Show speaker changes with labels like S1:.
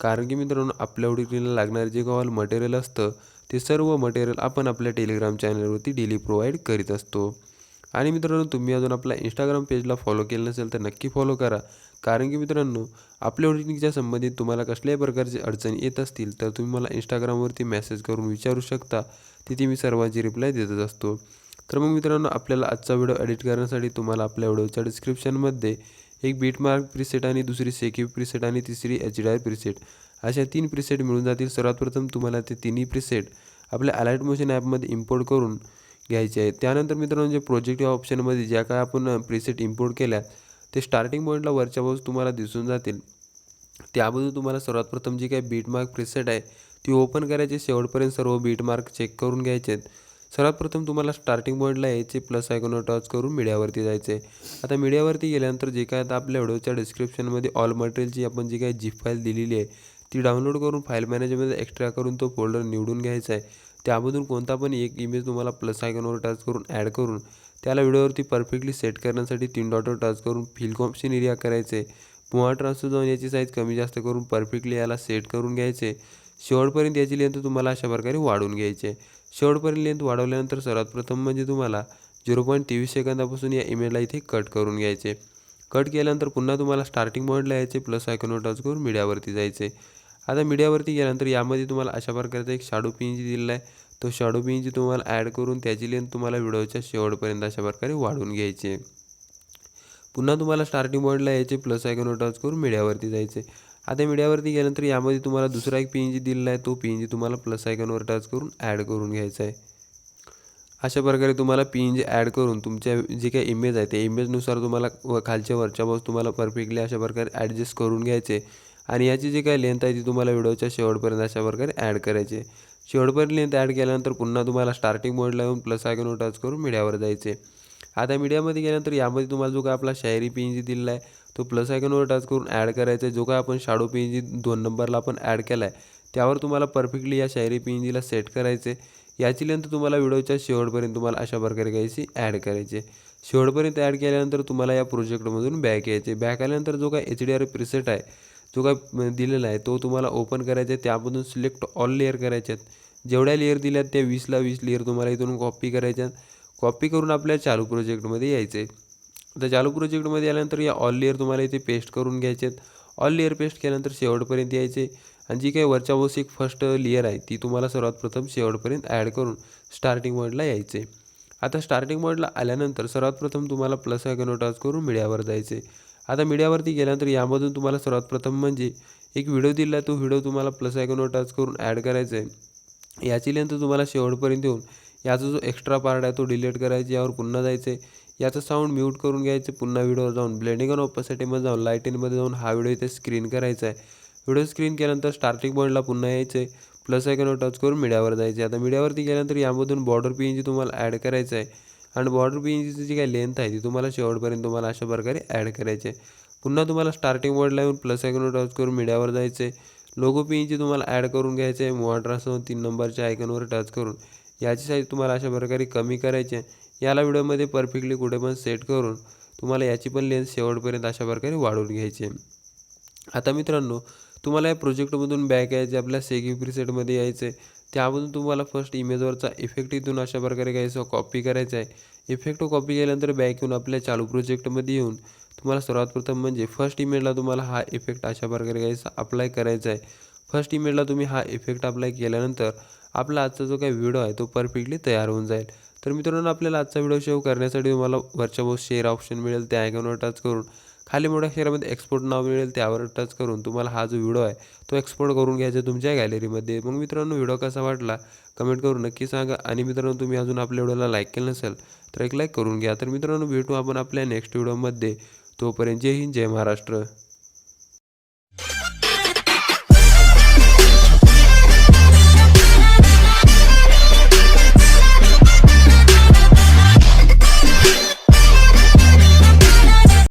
S1: कारण की मित्रांनो आपल्या उडीला लागणारे जे गव्हाल मटेरियल असतं ते सर्व मटेरियल आपण आपल्या टेलिग्राम चॅनलवरती डेली प्रोव्हाइड करीत असतो. आणि मित्रांनो तुम्ही अजून आपल्या इंस्टाग्राम पेजला फॉलो केलं नसेल तर नक्की फॉलो करा. कारण की मित्रांनो आपल्या ओरिजिनिंगच्या संबंधित तुम्हाला कसल्याही प्रकारची अडचणी येत असतील तर तुम्ही मला इंस्टाग्रामवरती मेसेज करून विचारू शकता. तिथे मी सर्वांची रिप्लाय देतच असतो. तर मग मित्रांनो आपल्याला आजचा व्हिडिओ एडिट करण्यासाठी तुम्हाला आपल्या व्हिडिओच्या डिस्क्रिप्शनमध्ये एक बीटमार्क प्रिसेट आणि दुसरी सेक्यू प्रिसेट आणि तिसरी एच डी आय प्रिसेट. अशा तीन प्रिसेट मिळून जातील. सर्वात प्रथम तुम्हाला ते तिन्ही प्रिसेट आपल्या अलाइट मोशन ॲपमध्ये इम्पोर्ट करून घ्यायचे आहेत. त्यानंतर मित्रांनो जे प्रोजेक्ट या ऑप्शनमध्ये ज्या काय आपण प्रिसेट इम्पोर्ट केल्या ते स्टार्टिंग पॉईंटला वरच्या बाजूस तुम्हाला दिसून जातील. त्यामधून तुम्हाला सर्वात प्रथम जी काही बीटमार्क प्रिसेट आहे ती ओपन करायची. शेवटपर्यंत सर्व बीटमार्क चेक करून घ्यायचे आहेत. सर्वात प्रथम तुम्हाला स्टार्टिंग पॉईंटला यायचे प्लस आयकॉनवर टच करून मीडियावरती जायचे. आता मीडियावरती गेल्यानंतर जे काय आता आपल्या व्हिडिओच्या डिस्क्रिप्शनमध्ये ऑल मटेरियलची आपण जी काय जीप फाईल दिलेली आहे ती डाउनलोड करून फाईल मॅनेजरमध्ये एक्स्ट्रा करून तो फोल्डर निवडून घ्यायचा आहे. त्यामधून कोणता पण एक इमेज तुम्हाला प्लस आयकॉनवर टच करून ॲड करून त्याला व्हिडिओवरती परफेक्टली सेट करण्यासाठी तीन डॉटवर टच करून फिल ऑप्शन एरिया करायचे. पुन्हा ट्रान्सफर जाऊन याची साईज कमी जास्त करून परफेक्टली याला सेट करून घ्यायचे. शेवटपर्यंत याची लेंथ तुम्हाला अशा प्रकारे वाढून घ्यायचे. आहे शेवटपर्यंत लेंथ वाढवल्यानंतर सर्वात प्रथम म्हणजे तुम्हाला झिरो पॉईंट तेवीस सेकंदापासून या इमेजला इथे कट करून घ्यायचे. कट केल्यानंतर पुन्हा तुम्हाला स्टार्टिंग पॉईंटला यायचे प्लस आयकॉनवर टच करून मीडियावरती जायचे. आता मीडियावरती गेल्यानंतर यामध्ये तुम्हाला अशा प्रकारचा एक शाडो पी दिलेला आहे तो शाडो पी तुम्हाला ॲड करून त्याची लेंथ तुम्हाला व्हिडिओच्या शेवटपर्यंत अशा प्रकारे वाढवून घ्यायची. पुन्हा तुम्हाला स्टार्टिंग पॉईंटला यायचे प्लस आयकॉनवर टच करून मीडियावरती जायचे. आता मीडियावरती गेल्यानंतर यामध्ये तुम्हाला दुसरा एक पी एन जी दिलेला आहे. तो पी एन जी तुम्हाला प्लस आयकॉनवर टच करून ॲड करून घ्यायचा आहे. अशा प्रकारे तुम्हाला पी एन जी ॲड करून तुमच्या जे काही इमेज आहे त्या इमेजनुसार तुम्हाला व खालच्या वरच्या बाजू तुम्हाला परफेक्टली अशा प्रकारे ॲडजस्ट करून घ्यायचे. आणि याची जी काही लेंथ आहे ती तुम्हाला व्हिडिओच्या शेवटपर्यंत अशा प्रकारे ॲड करायचे. शेवटपर्यंत लेंथ ॲड केल्यानंतर पुन्हा तुम्हाला स्टार्टिंग मोडला येऊन प्लस आयकॉनवर टच करून मीडियावर जायचे. आता मीडियामध्ये गेल्यानंतर यामध्ये तुम्हाला जो काय आपला शायरी पी एन जी दिलेला आहे तो प्लस आयकॉनवर टच करून ॲड करायचा आहे जो काय आपण शाडो पी एन जी दोन नंबरला आपण ॲड केला आहे त्यावर तुम्हाला परफेक्टली या शायरी पी एन जीला सेट करायचे याची लेंथ तुम्हाला व्हिडिओच्या शेवटपर्यंत तुम्हाला अशा प्रकारे घ्यायची ॲड करायचे शेवटपर्यंत ॲड केल्यानंतर तुम्हाला या प्रोजेक्टमधून बॅक यायचे बॅक आल्यानंतर जो काय एच डी आर प्रिसेट आहे जो काय दिलेला आहे तो तुम्हाला ओपन करायचा आहे त्यामधून सिलेक्ट ऑल लेअर करायचे आहेत जेवढ्या लेअर दिल्यात त्या वीसला वीस लेअर तुम्हाला इथून कॉपी करायच्या आहेत कॉपी करून आपल्या चालू प्रोजेक्टमध्ये यायचं आहे आता चालू प्रोजेक्टमध्ये आल्यानंतर या ऑल लेअर तुम्हाला इथे पेस्ट करून घ्यायचे आहेत ऑल लेअर पेस्ट केल्यानंतर शेवटपर्यंत यायचे आणि जी काही वरच्या वरची एक फर्स्ट लेअर आहे ती तुम्हाला सर्वात प्रथम शेवटपर्यंत ॲड करून स्टार्टिंग मोडला यायचे आता स्टार्टिंग मोडला आल्यानंतर सर्वात प्रथम तुम्हाला प्लस आयकॉन टच करून मीडियावर जायचे आता मीडियावरती गेल्यानंतर यामधून तुम्हाला सर्वात प्रथम म्हणजे एक व्हिडिओ दिला तो व्हिडिओ तुम्हाला प्लस आयकॉनवर टच करून ॲड करायचा आहे याची लेंथ तुम्हाला शेवटपर्यंत येऊन याचा जो एक्स्ट्रा पार्ट आहे तो डिलीट करायचा यावर पुन्हा जायचं. आहे याचं साऊंड म्यूट करून घ्यायचं पुन्हा व्हिडिओवर जाऊन. ब्लेंडिंग आणि ऑपोसिटीमध्ये जाऊन लाईटिंगमध्ये जाऊन हा व्हिडिओ इथे स्क्रीन करायचा आहे. व्हिडिओ स्क्रीन केल्यानंतर स्टार्टिंग पॉईंटला पुन्हा यायचं. आहे प्लस आयकॉनवर टच करून मीडियावर जायचे. आता मीडियावरती गेल्यानंतर यामधून बॉर्डर पी एन जी तुम्हाला ॲड करायचं आहे. आणि बॉर्डर पी एन जीची जी काही लेंथ आहे ती तुम्हाला शेवटपर्यंत तुम्हाला अशा प्रकारे ॲड करायचे आहे. पुन्हा तुम्हाला स्टार्टिंग पॉईंटला येऊन प्लस आयकॉनवर टच करून मीडियावर जायचं आहे. लोगो पी एन जी तुम्हाला ॲड करून घ्यायचं आहे. मोहाट्रासह तीन नंबरच्या आयकॉनवर टच करून. याची साईज तुम्हाला अशा प्रकारे कमी करायची आहे. याला व्हिडिओमध्ये परफेक्टली कुठे पण सेट करून तुम्हाला याची पण लेन्स शेवटपर्यंत अशा प्रकारे वाढवून घ्यायची आहे. आता मित्रांनो तुम्हाला या प्रोजेक्टमधून बॅक यायचे आपल्या सेगी प्रिसेटमध्ये यायचं आहे. त्यामधून तुम्हाला फर्स्ट इमेजवरचा इफेक्ट इथून अशा प्रकारे घ्यायचं कॉपी करायचा आहे. इफेक्ट कॉपी केल्यानंतर बॅक येऊन आपल्या चालू प्रोजेक्टमध्ये येऊन तुम्हाला सर्वात प्रथम म्हणजे फर्स्ट इमेजला तुम्हाला हा इफेक्ट अशा प्रकारे घ्यायचा अप्लाय करायचा आहे. फर्स्ट इमेजला तुम्ही हा इफेक्ट अप्लाय केल्यानंतर आपला आजचा जो काही व्हिडिओ आहे तो परफेक्टली तयार होऊन जाईल. तर मित्रांनो आपल्याला आजचा व्हिडिओ सेव्ह करण्यासाठी तुम्हाला वरच्या बस शेअर ऑप्शन मिळेल त्या आयकॉनवर टच करून. खाली मोठ्या शेअरमध्ये एक्सपोर्ट नाव मिळेल त्यावर टच करून तुम्हाला हा जो व्हिडिओ आहे तो एक्सपोर्ट करून घ्यायचा तुमच्या गॅलरीमध्ये मग मित्रांनो व्हिडिओ कसा वाटला? कमेंट करून नक्की सांगा. आणि मित्रांनो तुम्ही अजून आपल्या व्हिडिओला लाईक केलं नसेल तर एक लाईक करून घ्या. तर मित्रांनो भेटू आपण आपल्या नेक्स्ट व्हिडिओमध्ये तोपर्यंत जय हिंद जय महाराष्ट्र.